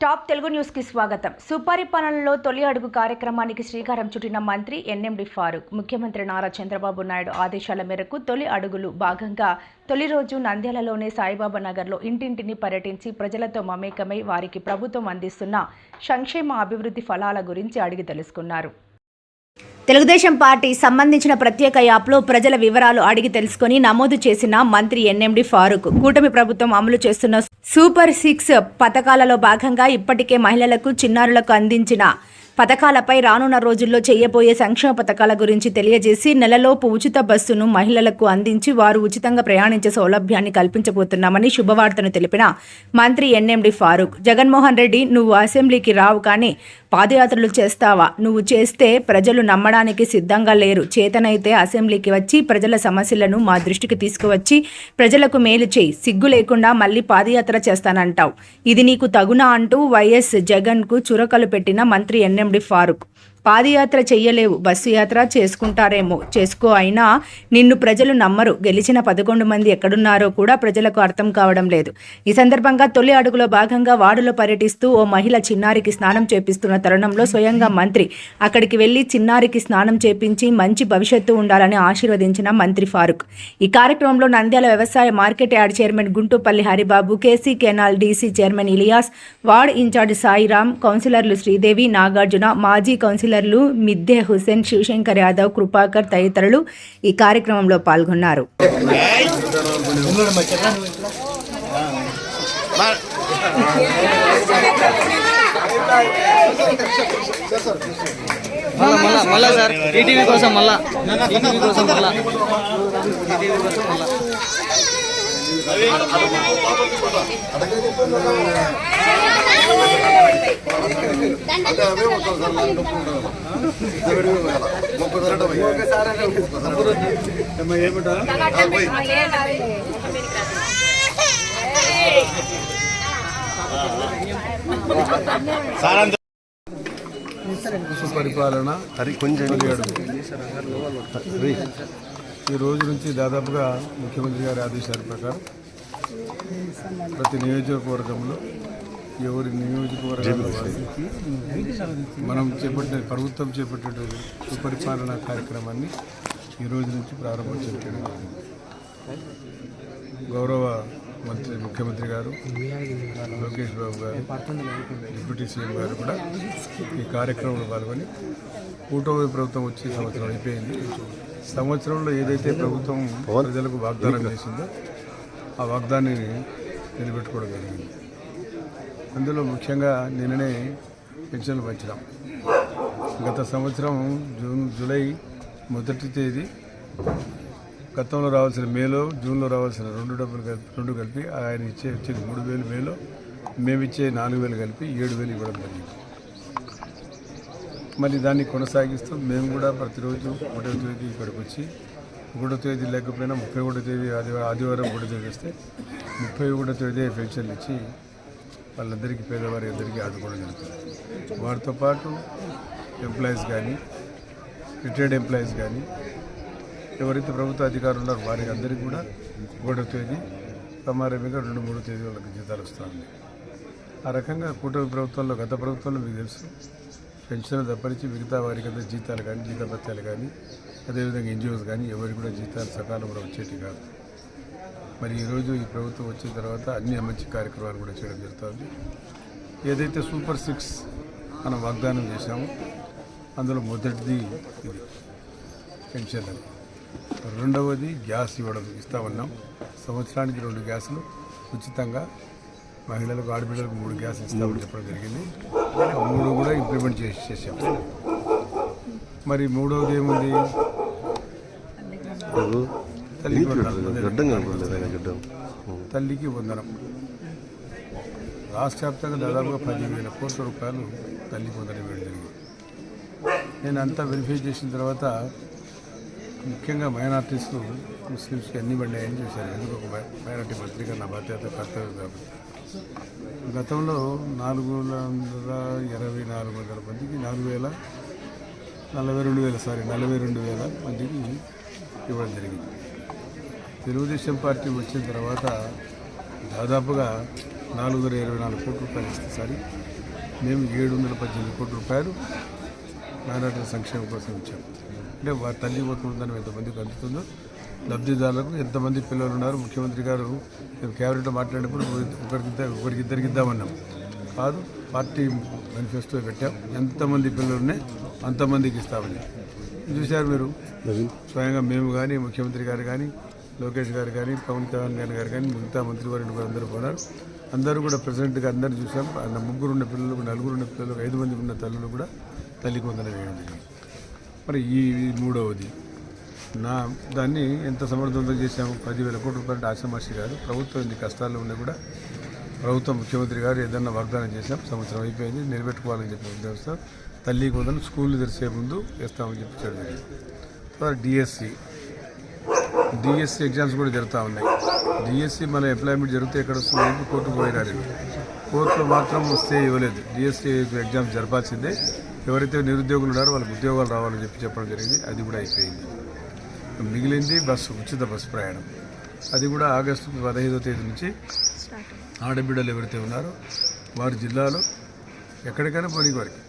Top Telugu న్యూస్కి స్వాగతం. సుపరిపాలనలో తొలి అడుగు కార్యక్రమానికి శ్రీకారం చుట్టిన మంత్రి ఎన్ఎండి ఫారూక్. ముఖ్యమంత్రి నారా చంద్రబాబు నాయుడు ఆదేశాల మేరకు తొలి అడుగులు భాగంగా తొలి రోజు నంద్యాలలోనే సాయిబాబా నగర్లో ఇంటింటిని పర్యటించి ప్రజలతో మమేకమై వారికి ప్రభుత్వం అందిస్తున్న సంక్షేమ అభివృద్ధి ఫలాల గురించి అడిగి తెలుసుకున్నారు. తెలుగుదేశం పార్టీ సంబంధించిన ప్రత్యేక యాప్లో ప్రజల వివరాలు అడిగి తెలుసుకొని నమోదు చేసిన మంత్రి ఎన్ఎండి ఫారూక్. కూటమి ప్రభుత్వం అమలు చేస్తున్న సూపర్ సిక్స్ పథకాలలో భాగంగా ఇప్పటికే మహిళలకు చిన్నారులకు అందించిన పథకాలపై రానున్న రోజుల్లో చేయబోయే సంక్షేమ పథకాల గురించి తెలియజేసి నెలలోపు ఉచిత బస్సును మహిళలకు అందించి వారు ఉచితంగా ప్రయాణించే సౌలభ్యాన్ని కల్పించబోతున్నామని శుభవార్తను తెలిపిన మంత్రి ఎన్ఎండి ఫారూక్. జగన్మోహన్ రెడ్డి నువ్వు అసెంబ్లీకి రావు కానీ పాదయాత్రలు చేస్తావా? నువ్వు చేస్తే ప్రజలు నమ్మడానికి సిద్ధంగా లేరు. చేతనైతే అసెంబ్లీకి వచ్చి ప్రజల సమస్యలను మా దృష్టికి తీసుకువచ్చి ప్రజలకు మేలు చేయి. సిగ్గు లేకుండా మళ్ళీ పాదయాత్ర చేస్తానంటావు. ఇది నీకు తగునా అంటూ వైఎస్ జగన్కు చురకలు పెట్టిన మంత్రి ఎన్ఎండి ఫారూక్ పాదయాత్ర చెయ్యలేవు బస్సు యాత్ర చేసుకుంటారేమో. చేసుకో అయినా నిన్ను ప్రజలు నమ్మరు. గెలిచిన పదకొండు మంది ఎక్కడున్నారో కూడా ప్రజలకు అర్థం కావడం లేదు. ఈ సందర్భంగా తొలి అడుగులో భాగంగా వార్డులో పర్యటిస్తూ ఓ మహిళ చిన్నారికి స్నానం చేపిస్తున్న తరుణంలో స్వయంగా మంత్రి అక్కడికి వెళ్ళి చిన్నారికి స్నానం చేపించి మంచి భవిష్యత్తు ఉండాలని ఆశీర్వదించిన మంత్రి ఫారూక్. ఈ కార్యక్రమంలో నంద్యాల వ్యవసాయ market yard chairman Guntupalli Haribabu KC canal DC chairman Ilias ward in charge Sairam కౌన్సిలర్లు శ్రీదేవి నాగార్జున మాజీ కౌన్సిలర్లు మిద్దె హుసేన్ శివశంకర్ యాదవ్ కృపాకర్ తదితరులు ఈ కార్యక్రమంలో పాల్గొన్నారు. మళ్ళా మళ్ళా మళ్ళా సార్ కోసం మళ్ళా. కోసం మళ్ళా కోసం మళ్ళా. సుపరిపాలన హరి కొంచెం ఈ రోజు నుంచి దాదాపుగా ముఖ్యమంత్రి గారి ఆదేశాల ప్రకారం ప్రతి నియోజకవర్గంలో ఎవరి నియోజకవర్గాల వారికి మనం చేపట్టిన ప్రభుత్వం చేపట్టేటువంటి సుపరిపాలన కార్యక్రమాన్ని ఈ రోజు నుంచి ప్రారంభం చేయడం. గౌరవ మంత్రి ముఖ్యమంత్రి గారు లోకేష్ బాబు గారు డిప్యూటీ సీఎం గారు కూడా ఈ కార్యక్రమంలో పాల్గొని కూటమి ప్రభుత్వం వచ్చి సంవత్సరం అయిపోయింది. సంవత్సరంలో ఏదైతే ప్రభుత్వం ప్రజలకు వాగ్దానం చేసిందో ఆ వాగ్దానాన్ని నిలబెట్టుకోవడం జరిగింది. అందులో ముఖ్యంగా నిన్ననే పెన్షన్లు పెంచడం గత సంవత్సరం జూన్ జూలై మొదటి తేదీ గతంలో రావాల్సిన మేలో జూన్లో రావాల్సిన రెండు డబ్బులు కలిపి రెండు కలిపి ఆయన ఇచ్చే వచ్చేది మూడు వేలు మేలో మేమిచ్చే నాలుగు వేలు కలిపి ఏడు వేలు ఇవ్వడం జరిగింది. మరి దాన్ని కొనసాగిస్తూ. మేము కూడా ప్రతిరోజు ఒకటో తేదీ ఇక్కడికి వచ్చి ఒకటో తేదీ లేకపోయినా ముప్పై ఒకటో తేదీ ఆదివారం ఆదివారం ఒకటో తేదీ వస్తే ముప్పై ఒకటో తేదీ పెన్షన్లు ఇచ్చి వాళ్ళందరికీ పేదవారి అందరికీ ఆదుకోవడం జరుగుతుంది. వారితో పాటు ఎంప్లాయీస్ కానీ రిటైర్డ్ ఎంప్లాయీస్ కానీ ఎవరైతే ప్రభుత్వ అధికారులు ఉన్నారో వారికి అందరికీ కూడా ఒకటో తేదీ సమారంభంగా రెండు మూడో తేదీ వాళ్ళకి జీతాలు వస్తుంది ఆ రకంగా కూటమి ప్రభుత్వంలో గత ప్రభుత్వంలో మీకు తెలుసు పెన్షన్లు తప్పనిచ్చి మిగతా వారికి అంతా జీతాలు కానీ జీతభత్యాలు కానీ అదేవిధంగా ఎన్జిఓస్ కానీ ఎవరికి కూడా జీతాలు సకాలంలో వచ్చేటి కాదు. మరి ఈరోజు ఈ ప్రభుత్వం వచ్చిన తర్వాత అన్ని మంచి కార్యక్రమాలు కూడా చేయడం జరుగుతుంది. ఏదైతే సూపర్ సిక్స్ మనం వాగ్దానం చేశామో అందులో మొదటిది ఇది పెన్షన్లు రెండవది గ్యాస్ ఇవ్వడం ఇస్తామన్నాం. సంవత్సరానికి రెండు గ్యాసులు ఉచితంగా మహిళలకు ఆడపిల్లలకు మూడు గ్యాస్ ఇస్తామని చెప్పడం జరిగింది. మూడు కూడా ఇంప్లిమెంట్ చేసి చేసాం మరి మూడవది ఏముంది? తల్లికి వందనం. గడ్డం కనపడలేదు ఆయన గడ్డం తల్లికి వందనం. రాష్ట్ర వ్యాప్తంగా దాదాపుగా పదివేల కోట్ల రూపాయలు తల్లికి వందనం ఇవ్వడం జరిగింది. నేను అంతా వెరిఫై చేసిన తర్వాత ముఖ్యంగా మైనార్టీస్కు ముస్లిమ్స్కి అన్ని పడినాయని చూశాను ఎందుకు ఒక మైనార్టీ పత్రిక నా బాధ్యత కర్తవ్యం కాబట్టి. గతంలో నాలుగు వందల ఇరవై నాలుగు వందల మందికి నాలుగు వేల నలభై రెండు వేల సారీ నలభై రెండు వేల మందికి ఇవ్వడం జరిగింది. తెలుగుదేశం పార్టీ వచ్చిన తర్వాత దాదాపుగా నాలుగు వందల ఇరవై నాలుగు కోట్ల రూపాయలు ఇస్తే సరి. మేము ఏడు వందల పద్దెనిమిది కోట్ల రూపాయలు మైనార్టీల సంక్షేమం కోసం ఇచ్చాం. అంటే వారి తల్లి పోతుందని ఎంతమందికి అందుతుందో లబ్ధిదారులకు ఎంతమంది పిల్లలు ఉన్నారు ముఖ్యమంత్రి గారు క్యాబినెట్లో మాట్లాడినప్పుడు ఒకరికిద్దరు ఒకరికి ఇద్దరికి ఇద్దామన్నాం. కాదు పార్టీ మేనిఫెస్టో పెట్టాం. ఎంతమంది పిల్లలు ఉన్నాయి అంతమందికి ఇస్తామని. చూశారు మీరు? స్వయంగా మేము కానీ ముఖ్యమంత్రి గారు కానీ లోకేష్ గారు కానీ పవన్ కళ్యాణ్ గారు గారు కానీ మిగతా మంత్రివర్యులు కూడా అందరూ పోనారు అందరూ కూడా ప్రెసిడెంట్గా అందరూ చూసాం. ముగ్గురు ఉన్న పిల్లలు నలుగురు ఉన్న పిల్లలు ఐదు మంది ఉన్న తల్లులు కూడా తల్లికి వందన వేయడం జరిగింది. మరి ఈ మూడవది నా దాన్ని ఎంత సమర్థవంతం చేశాము పదివేల కోట్ల రూపాయలు ఆశమాషి గారు ప్రభుత్వం ఇన్ని కష్టాల్లో ఉన్నా కూడా ప్రభుత్వం ముఖ్యమంత్రి గారు ఏదన్నా వాగ్దానం చేశాం సంవత్సరం అయిపోయింది నిలబెట్టుకోవాలని చెప్పి ఉద్దేశంతో తల్లికి వందలు స్కూల్ తెరిసే ముందు వేస్తామని చెప్పి చెప్పారు డిఎస్సి డిఎస్సి ఎగ్జామ్స్ కూడా జరుగుతూ ఉన్నాయి. డిఎస్సి మన ఎంప్లాయ్మెంట్ జరిగితే ఎక్కడ వస్తుంది? కోర్టుకు పోయినారు కోర్టులో మాత్రం వస్తే ఇవ్వలేదు. డిఎస్సి ఎగ్జామ్స్ జరపాల్సిందే. ఎవరైతే నిరుద్యోగులు ఉన్నారో వాళ్ళకి ఉద్యోగాలు రావాలని చెప్పి చెప్పడం జరిగింది. అది కూడా అయిపోయింది. మిగిలింది బస్సు ఉచిత బస్సు ప్రయాణం. అది కూడా ఆగస్టు పదహైదో తేదీ నుంచి ఆడబిడ్డలు ఎవరైతే ఉన్నారో వారి జిల్లాలో ఎక్కడికైనా పోనీకి వారికి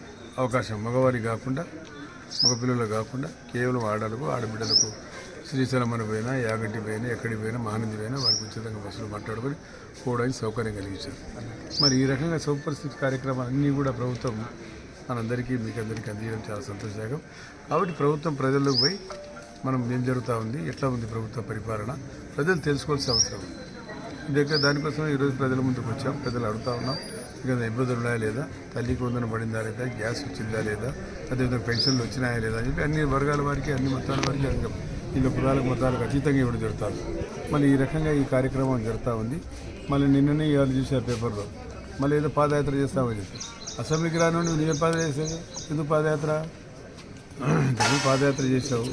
అవకాశం మగవారికి కాకుండా మగపిల్లలు కాకుండా కేవలం ఆడలకు ఆడబిడ్డలకు శ్రీశైలం అని పోయినా యాగంటి పోయినా ఎక్కడికి పోయినా మహానంది పోయినా వారికి ఉచితంగా బస్సులు మాట్లాడుకొని పోవడానికి సౌకర్యం కలిగించారు. మరి ఈ రకంగా సౌపరిస్థితి కార్యక్రమాలన్నీ కూడా ప్రభుత్వం మనందరికీ మీకు అందరికీ అందించడం చాలా సంతోషదాయకం. కాబట్టి ప్రభుత్వం ప్రజల్లోకి పోయి మనం ఏం జరుగుతూ ఉంది ఎట్లా ఉంది ప్రభుత్వ పరిపాలన ప్రజలు తెలుసుకోవాల్సిన అవసరం ఉంది. ఇదే దానికోసం ఈరోజు ప్రజల ముందుకు వచ్చాం ప్రజలు అడుగుతా ఉన్నాం ఇక ఇబ్బందులు ఉన్నాయా లేదా? తల్లికి వందన పడిందా లేదా? గ్యాస్ వచ్చిందా లేదా? అదేవిధంగా పెన్షన్లు వచ్చినాయా లేదా? అని చెప్పి అన్ని వర్గాల వారికి అన్ని మతాల వారికి ఇంకా ఇంకా కులాలకు మతాలకు అతీతంగా ఇవ్వడం జరుగుతుంది మళ్ళీ ఈ రకంగా ఈ కార్యక్రమం జరుగుతూ ఉంది. మళ్ళీ నిన్ననే ఇవాళ చూశారు పేపర్లో. మళ్ళీ ఏదో పాదయాత్ర చేస్తామని చెప్పి. అసెంబ్లీకి రాను నువ్వు పాదయాత్ర చేసావు ఎందుకు పాదయాత్ర? నువ్వు పాదయాత్ర చేసావు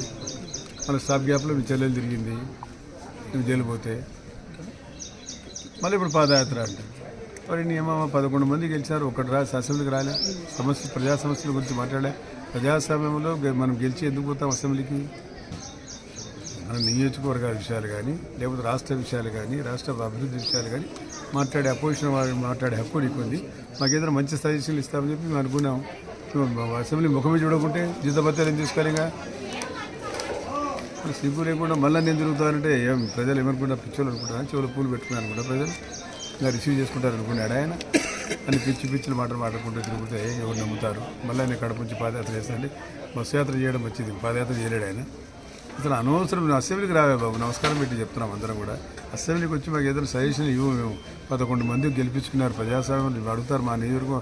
మన స్టాప్ గ్యాప్లో మీ చెల్లెలు తిరిగింది. నువ్వు జైలు పోతే. మళ్ళీ ఇప్పుడు పాదయాత్ర అంటే. మరి నియమ పదకొండు మంది గెలిచారు. ఒకటి రా అసెంబ్లీకి రాలే. సమస్య ప్రజా సమస్యల గురించి మాట్లాడే ప్రజాస్వామ్యంలో గె- మనం గెలిచి ఎందుకు పోతాం అసెంబ్లీకి? మన నియోజకవర్గాల విషయాలు కానీ లేకపోతే రాష్ట్ర విషయాలు కానీ రాష్ట్ర అభివృద్ధి విషయాలు కానీ మాట్లాడే అపోజిషన్ వారిని మాట్లాడే హక్కు నీకు ఉంది మాకేదైనా మంచి సజెషన్లు ఇస్తామని చెప్పి మేము అనుకున్నాం. అసెంబ్లీ ముఖమే చూడకుంటే జీతభత్యాలు ఏం తీసుకోవాలి ఇంకా సిగ్గు లేకుండా మళ్ళీ నేను తిరుగుతానంటే ఏం ప్రజలు ఏమనుకుంటా పిచ్చోళ్ళు అనుకుంటారా చెవులు పూలు పెట్టుకున్నాను అనుకుంటా ప్రజలు? ఇంకా రిసీవ్ చేసుకుంటారు అనుకున్నాడు ఆయన? అని పిచ్చి పిచ్చిలు మాటలు మాట్లాడుకుంటూ తిరుగుతే ఎవరు నమ్ముతారు? మళ్ళీ ఆయన కడప నుంచి పాదయాత్ర చేస్తాండి బస్సు యాత్ర చేయడం వచ్చింది పాదయాత్ర చేయలేడు ఆయన. అసలు అనవసరం అసెంబ్లీకి రావే బాబు. నమస్కారం పెట్టి చెప్తున్నాం అందరం కూడా. అసెంబ్లీకి వచ్చి మాకు ఏదైనా సజెషన్ ఇవ్వు మేము. పదకొండు మంది గెలిపించుకున్నారు ప్రజాస్వామ్యం. అడుగుతారు మా నియోజకవర్గం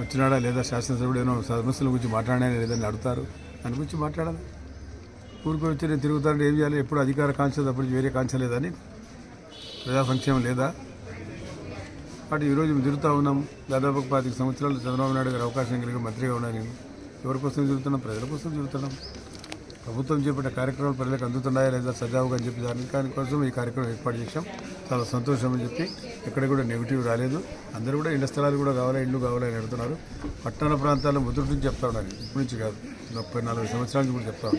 వచ్చినాడా లేదా శాసనసభ్యుడు ఏమో సమస్యల గురించి మాట్లాడాడా లేదని అడుగుతారు. దాని గురించి మాట్లాడాలి. ఊరికి వచ్చి నేను తిరుగుతానంటే ఏం చేయాలి ఎప్పుడు అధికార కాంక్ష అప్పుడు వేరే కాంక్ష లేదని ప్రజా సంక్షేమం లేదా? అటు ఈరోజు మేము తిరుగుతూ ఉన్నాం. దాదాపు పాతిక సంవత్సరాలు చంద్రబాబు నాయుడు గారు అవకాశం కలిగి మంత్రిగా ఉన్నాను నేను. ఎవరి కోసం తిరుగుతున్నాం? ప్రజల కోసం తిరుగుతున్నాం. ప్రభుత్వం చేపట్టిన కార్యక్రమాలు ప్రజలకు అందుతున్నాయా లేదా సజావుగా అని చెప్పి దాని దానికోసం ఈ కార్యక్రమం ఏర్పాటు చేశాం. చాలా సంతోషం అని చెప్పి ఎక్కడ కూడా నెగిటివ్ రాలేదు. అందరూ కూడా ఇళ్ళ స్థలాలు కూడా కావాలా ఇల్లు కావాలని అడుగుతున్నారు. పట్టణ ప్రాంతాల్లో మొదటి నుంచి చెప్తా ఉన్నాను. ఇప్పటి నుంచి కాదు ముప్పై నలభై సంవత్సరాల నుంచి కూడా చెప్తా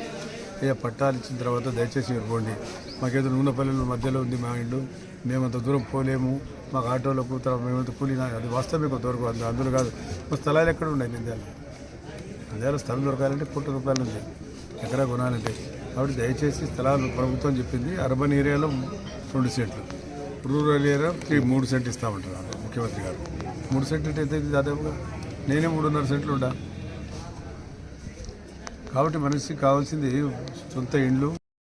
ఇక ఏ పట్టాలు ఇచ్చిన తర్వాత దయచేసి ఇవ్వండి. పోండి మాకేదో నూనెపల్లెల మధ్యలో ఉంది మా ఇల్లు. మేమంత దూరం పోలేము. మాకు ఆటోలకు తర్వాత మేమంత కూలినా? అది వాస్తవమే కొంతవరకు అందులో కాదు. మా స్థలాలు ఎక్కడ ఉన్నాయి? నిందాలు. నిందాలు స్థలం దొరకాలంటే కోట్ల రూపాయలు ఉంది. ఎకరా కొనాలంటే కాబట్టి దయచేసి స్థలాలు ప్రభుత్వం చెప్పింది అర్బన్ ఏరియాలో రెండు సెంట్లు. రూరల్ ఏరియా త్రీ మూడు సెంట్లు ఇస్తామంటున్నారు ముఖ్యమంత్రి గారు. మూడు సెంట్లు అంటే ఎంత దాదాపుగా? నేనే మూడున్నర సెంట్లు ఉండా. కాబట్టి మనిషికి కావాల్సింది సొంత ఇండ్లు.